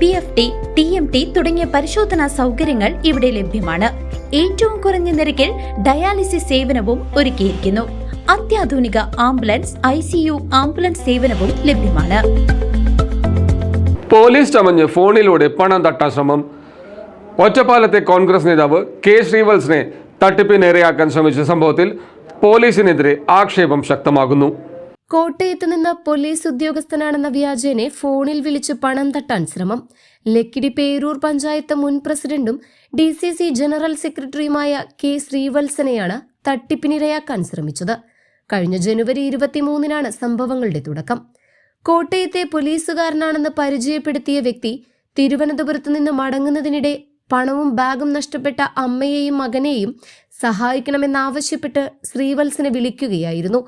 P F T T M T തുടങ്ങിയ പരിശോധനാ സൗകര്യങ്ങൾ ഇവിടെ ലഭ്യമാണ്. ഏറ്റവും കുറഞ്ഞ നിരക്കിൽ ഡയാലിസിസ് സേവനവും ഒരുക്കിയിരിക്കുന്നു. അത്യാധുനിക ambulance I C U ambulance സേവനവും ലഭ്യമാണ്. പോലീസ് ചമഞ്ഞ് ഫോണിലൂടെ പണം തട്ടാൻ ശ്രമം. ഒറ്റപ്പാലത്തെ കോൺഗ്രസ് നേതാവ് കെ ശ്രീവത്സിനെ തട്ടിപ്പിനിരയാക്കാൻ ശ്രമിച്ച സംഭവത്തിൽ പോലീസിനെതിരെ ആക്ഷേപം ശക്തമാകുന്നു. കോട്ടയത്ത് നിന്ന് പോലീസ് ഉദ്യോഗസ്ഥനാണെന്ന വ്യാജേനെ ഫോണിൽ വിളിച്ച് പണം തട്ടാൻ ശ്രമം. ലക്കിടി പേരൂർ പഞ്ചായത്ത് മുൻ പ്രസിഡന്റും ഡി സി സി ജനറൽ സെക്രട്ടറിയുമായ കെ ശ്രീവത്സനെയാണ് തട്ടിപ്പിനിരയാക്കാൻ ശ്രമിച്ചത്. കഴിഞ്ഞ ജനുവരി ഇരുപത്തിമൂന്നിനാണ് സംഭവങ്ങളുടെ തുടക്കം. കോട്ടയത്തെ പോലീസുകാരനാണെന്ന് പരിചയപ്പെടുത്തിയ വ്യക്തി തിരുവനന്തപുരത്ത് നിന്ന് മടങ്ങുന്നതിനിടെ പണവും ബാഗും നഷ്ടപ്പെട്ട അമ്മയെയും മകനെയും സഹായിക്കണമെന്നാവശ്യപ്പെട്ട് ശ്രീവത്സനെ വിളിക്കുകയായിരുന്നു.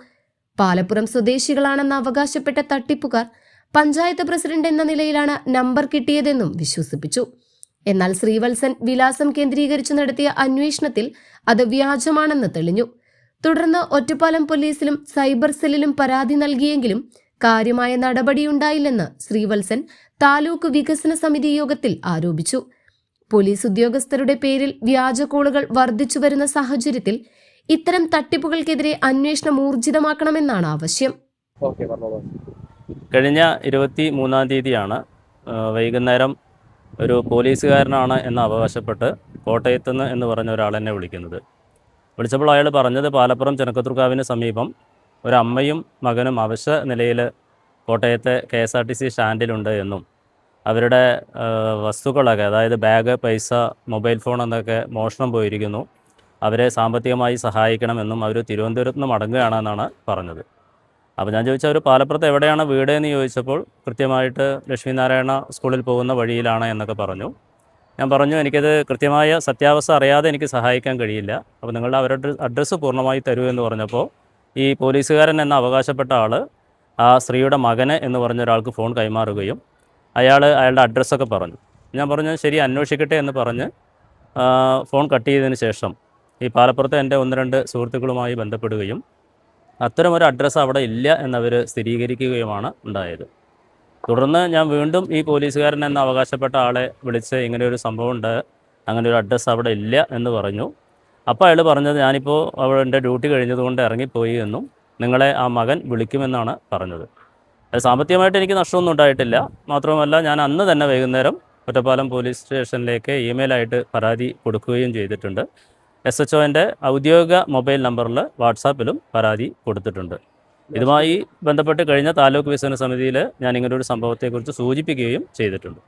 പാലപ്പുറം സ്വദേശികളാണെന്ന് അവകാശപ്പെട്ട തട്ടിപ്പുകാർ പഞ്ചായത്ത് പ്രസിഡന്റ് എന്ന നിലയിലാണ് നമ്പർ കിട്ടിയതെന്നും വിശ്വസിപ്പിച്ചു. എന്നാൽ ശ്രീവത്സൻ വിലാസം കേന്ദ്രീകരിച്ച് നടത്തിയ അന്വേഷണത്തിൽ അത് വ്യാജമാണെന്ന് തെളിഞ്ഞു. തുടർന്ന് ഒറ്റപ്പാലം പോലീസിലും സൈബർ സെല്ലിലും പരാതി നൽകിയെങ്കിലും കാര്യമായ നടപടിയുണ്ടായില്ലെന്ന് ശ്രീവത്സൻ താലൂക്ക് വികസന സമിതി യോഗത്തിൽ ആരോപിച്ചു. പോലീസ് ഉദ്യോഗസ്ഥരുടെ പേരിൽ വ്യാജ കോളുകൾ വർദ്ധിച്ചു വരുന്ന സാഹചര്യത്തിൽ ഇത്തരം തട്ടിപ്പുകൾക്കെതിരെ അന്വേഷണം ഊർജിതമാക്കണമെന്നാണ് ആവശ്യം. കഴിഞ്ഞ ഇരുപത്തി മൂന്നാം തീയതിയാണ് വൈകുന്നേരം ഒരു പോലീസുകാരനാണ് എന്ന് അവകാശപ്പെട്ട് കോട്ടയത്ത് നിന്ന് എന്ന് പറഞ്ഞ ഒരാൾ എന്നെ വിളിക്കുന്നത്. വിളിച്ചപ്പോൾ അയാൾ പറഞ്ഞത് പാലപ്പുറം ചെനക്കത്തുർക്കാവിന് സമീപം ഒരമ്മയും അമ്മയും മകനും അവശ നിലയിൽ കോട്ടയത്തെ K S R T C സ്റ്റാൻഡിലുണ്ട് എന്നും അവരുടെ വസ്തുക്കളൊക്കെ അതായത് ബാഗ് പൈസ മൊബൈൽ ഫോൺ എന്നൊക്കെ മോഷണം പോയിരിക്കുന്നു. അവരെ സാമ്പത്തികമായി സഹായിക്കണമെന്നും അവർ തിരുവനന്തപുരത്ത് നിന്ന് മടങ്ങുകയാണെന്നാണ് പറഞ്ഞത്. അപ്പോൾ ഞാൻ ചോദിച്ചു അവർ പാലപ്പുറത്ത് എവിടെയാണ് വീട് എന്ന് ചോദിച്ചപ്പോൾ കൃത്യമായിട്ട് ലക്ഷ്മിനാരായണ സ്കൂളിൽ പോകുന്ന വഴിയിലാണ് എന്നൊക്കെ പറഞ്ഞു. ഞാൻ പറഞ്ഞു എനിക്കത് കൃത്യമായ സത്യാവസ്ഥ അറിയാതെ എനിക്ക് സഹായിക്കാൻ കഴിയില്ല. അപ്പോൾ നിങ്ങളുടെ അവരുടെ അഡ്രസ്സ് പൂർണമായി തരൂ എന്ന് പറഞ്ഞപ്പോൾ ഈ പോലീസുകാരൻ എന്ന അവകാശപ്പെട്ട ആൾ ആ സ്ത്രീയുടെ മകന് എന്ന് പറഞ്ഞ ഒരാൾക്ക് ഫോൺ കൈമാറുകയും അയാൾ അയാളുടെ അഡ്രസ്സൊക്കെ പറഞ്ഞു. ഞാൻ പറഞ്ഞു ശരി അന്വേഷിക്കട്ടെ എന്ന് പറഞ്ഞ് ഫോൺ കട്ട് ചെയ്തതിന് ശേഷം ഈ പാലപ്പുറത്തെ എന്റെ ഒന്ന് രണ്ട് സുഹൃത്തുക്കളുമായി ബന്ധപ്പെടുകയും അത്തരമൊരു അഡ്രസ്സ് അവിടെ ഇല്ല എന്നവർ സ്ഥിരീകരിക്കുകയുമാണ് ഉണ്ടായത്. തുടർന്ന് ഞാൻ വീണ്ടും ഈ പോലീസുകാരൻ എന്ന അവകാശപ്പെട്ട ആളെ വിളിച്ച് ഇങ്ങനെ ഒരു സംഭവം ഉണ്ട് അങ്ങനെ ഒരു അഡ്രസ്സ് അവിടെ ഇല്ല എന്ന് പറഞ്ഞു. അപ്പോൾ അയാൾ പറഞ്ഞത് ഞാനിപ്പോൾ അവിടെ എന്റെ ഡ്യൂട്ടി കഴിഞ്ഞതുകൊണ്ട് ഇറങ്ങിപ്പോയി എന്നും നിങ്ങളെ ആ മകൻ വിളിക്കുമെന്നാണ് പറഞ്ഞത്. അത് സാമ്പത്തികമായിട്ട് എനിക്ക് നഷ്ടമൊന്നും ഉണ്ടായിട്ടില്ല. മാത്രമല്ല ഞാൻ അന്ന് തന്നെ വൈകുന്നേരം ഒറ്റപ്പാലം പോലീസ് സ്റ്റേഷനിലേക്ക് ഇമെയിലായിട്ട് പരാതി കൊടുക്കുകയും ചെയ്തിട്ടുണ്ട്. എസ് എച്ച് ഒന്റെ ഔദ്യോഗിക മൊബൈൽ നമ്പറിൽ വാട്സാപ്പിലും പരാതി കൊടുത്തിട്ടുണ്ട്. ഇതുമായി ബന്ധപ്പെട്ട് കഴിഞ്ഞ താലൂക്ക് വികസന സമിതിയിൽ ഞാൻ ഇങ്ങനൊരു സംഭവത്തെക്കുറിച്ച് സൂചിപ്പിക്കുകയും ചെയ്തിട്ടുണ്ട്.